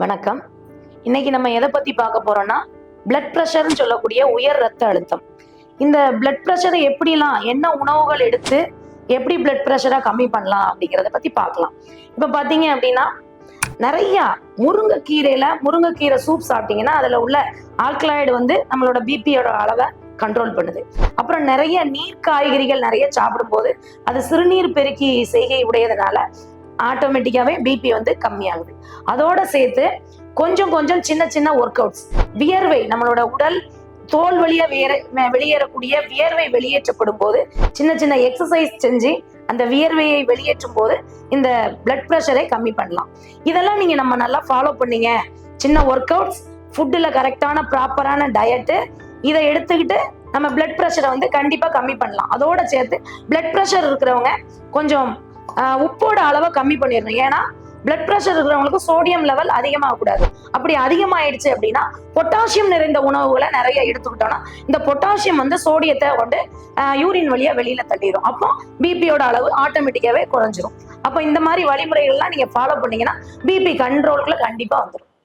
வணக்கம். இன்னைக்கு நம்ம எதை பத்தி பார்க்க போறோம்னா பிளட் ப்ரெஷர்னு சொல்லக்கூடிய உயர் ரத்த அழுத்தம். இந்த பிளட் ப்ரெஷரை எப்படிலாம் என்ன உணவுகள் எடுத்து எப்படி பிளட் ப்ரெஷரை கம்மி பண்ணலாம் அப்படிங்கிறத பத்தி பார்க்கலாம். இப்போ பார்த்தீங்க அப்படின்னா நிறைய முருங்கைக்கீரையில முருங்கைக்கீரை சூப் சாப்பிட்டீங்கன்னா அதுல உள்ள ஆல்கலாய்டு வந்து நம்மளோட பிபியோட அளவை கண்ட்ரோல் பண்ணுது. அப்புறம் நிறைய நீர் காய்கறிகள் நிறைய சாப்பிடும்போது அது சிறுநீர் பெருக்கி செய்கை உடையதுனால ஆட்டோமேட்டிக்காவே பிபி வந்து கம்மியாகுது. அதோட சேர்த்து கொஞ்சம் கொஞ்சம் சின்ன சின்ன ஒர்க் அவுட்ஸ் வியர்வை நம்மளோட உடல் தோல் வழியா வேற வெளியேறக்கூடிய வியர்வை வெளியேற்றப்படும் போது சின்ன சின்ன எக்ஸசைஸ் செஞ்சு அந்த வியர்வையை வெளியேற்றும் போது இந்த பிளட் ப்ரெஷரை கம்மி பண்ணலாம். இதெல்லாம் நீங்க நம்ம நல்லா ஃபாலோ பண்ணீங்க. சின்ன ஒர்க் அவுட்ஸ் ஃபுட்டில் கரெக்டான ப்ராப்பரான டயட்டு இதை எடுத்துக்கிட்டு நம்ம பிளட் ப்ரெஷரை வந்து கண்டிப்பாக கம்மி பண்ணலாம். அதோட சேர்த்து பிளட் ப்ரெஷர் இருக்கிறவங்க கொஞ்சம் உப்போட அளவை கம்மி பண்ணிடணும். ஏன்னா பிளட் ப்ரெஷர் இருக்கிறவங்களுக்கு சோடியம் லெவல் அதிகமாகக்கூடாது. அப்படி அதிகமாயிடுச்சு அப்படின்னா பொட்டாசியம் நிறைந்த உணவுகளை நிறைய எடுத்துக்கிட்டோம்னா இந்த பொட்டாசியம் வந்து சோடியத்தை வந்து யூரின் வழியா வெளியில தள்ளிடும். அப்போ பிபியோட அளவு ஆட்டோமேட்டிக்காவே குறைஞ்சிரும். அப்போ இந்த மாதிரி வழிமுறைகள்லாம் நீங்க ஃபாலோ பண்ணீங்கன்னா பிபி கண்ட்ரோலுக்குள்ள கண்டிப்பா வந்துடும்